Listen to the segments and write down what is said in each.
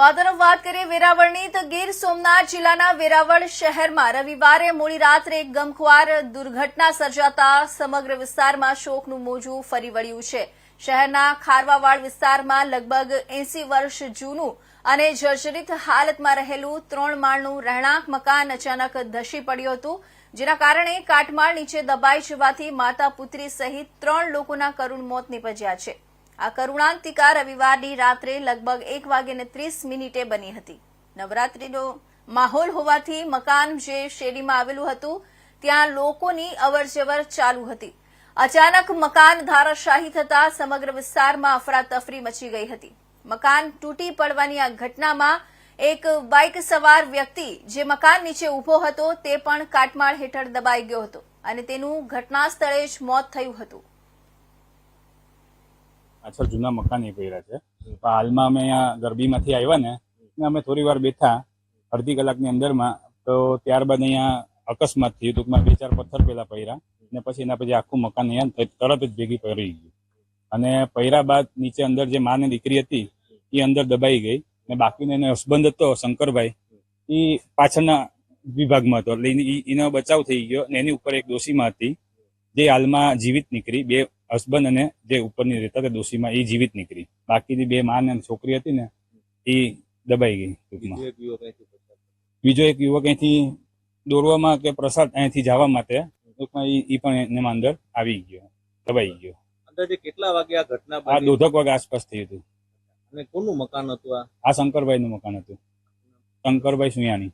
તો આ વાત કરીએ, વેરાવળની, તો ગીર સોમનાથ જિલ્લાના વેરાવળ શહેરમાં રવિવારે મોડી રાત્રે એક ગમખ્વાર દુર્ઘટના સર્જાતા સમગ્ર વિસ્તારમાં શોકનું મોજું ફરી વળ્યું છે. શહેરના ખારવાવાડ વિસ્તારમાં લગભગ એસી વર્ષ જૂનું અને જર્જરિત હાલતમાં રહેલું ત્રણ માળનું રહેણાંક મકાન અચાનક ધસી પડ્યું હતું, જેના કારણે કાટમાળ નીચે દબાઈ જવાથી માતા પુત્રી સહિત ત્રણ લોકોના કરુણ મોત નીપજ્યા છે. આ કરુણાંતિકા રવિવારની રાત્રે લગભગ એક વાગ્યે ત્રીસ મિનિટે બની હતી. નવરાત્રીનો માહોલ હોવાથી મકાન જે શેરીમાં આવેલું હતું, ત્યાં લોકોની અવરજવર ચાલુ હતી. અચાનક મકાન ધારાશાહી થતા સમગ્ર વિસ્તારમાં અફરાતફરી મચી ગઈ હતી. મકાન તૂટી પડવાની આ ઘટનામાં એક બાઇક સવાર વ્યક્તિ જે મકાન નીચે ઊભો હતો તે પણ કાટમાળ હેઠળ દબાઈ ગયો હતો અને તેનું ઘટના સ્થળે જ મોત થયું હતું. પાછળ જૂના મકાન એ પહેર્યા છે. પણ હાલમાં અમે અહીંયા ગરબીમાંથી આવ્યા ને અમે થોડી વાર બેઠા અડધી કલાકની અંદરમાં. તો ત્યારબાદ અહીંયા અકસ્માત થયું. ટૂંકમાં બે ચાર પથ્થર પહેલા પૈરા ને પછી એના પછી આખું મકાન અહીંયા તરત જ ભેગી પડી ગયું. અને પૈરા બાદ નીચે અંદર જે માં ને દીકરી હતી, એ અંદર દબાઈ ગઈ. ને બાકીનો એનો હસબન્ડ હતો, શંકરભાઈ, એ પાછળના વિભાગમાં હતો. એટલે એની- બચાવ થઈ ગયો ને એની ઉપર એક દોષીમાં હતી, જે હાલમાં જીવિત નીકળી. બે હસબન્ડ અને જે ઉપરની રહેતા હતા દોષીમાં એ જીવિત નીકળી. બાકીની બે માં અને છોકરી હતી ને એ દબાઈ ગઈ ટૂંકમાં. બીજો એક યુવક અહીંથી દોરવામાં કે પ્રસાદ અહીંથી જવા માટે ટૂંકમાં એ પણ એમાં અંદર આવી ગયો દબાઈ ગયો. અંદાજે કેટલા વાગે આ ઘટના આ દોઢક વાગે આસપાસ થયું હતું. અને કોનું મકાન હતું આ? આ શંકરભાઈ નું મકાન હતું. શંકરભાઈ સુયાની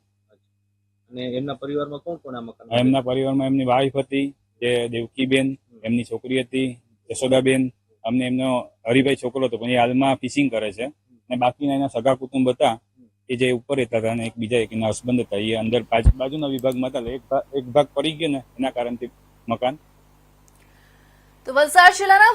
અને એમના પરિવારમાં કોણ કોણ આ મકાન એમના પરિવારમાં એમની વાઈફ હતી જે દેવકીબેન એમની છોકરી હતી યશોદાબેન અમને એમનો હરિભાઈ છોકરો હતો, પણ એ હાલમાં ફિશિંગ કરે છે. અને બાકીના એના સગા કુટુંબ હતા, એ જે ઉપર રહેતા હતા અને એક બીજા, એક એના હસબન્ડ હતા, એ અંદર બાજુના વિભાગમાં હતા એક ભાગ પડી ગયો ને, એના કારણથી મકાન. તો વલસાડ જિલ્લાના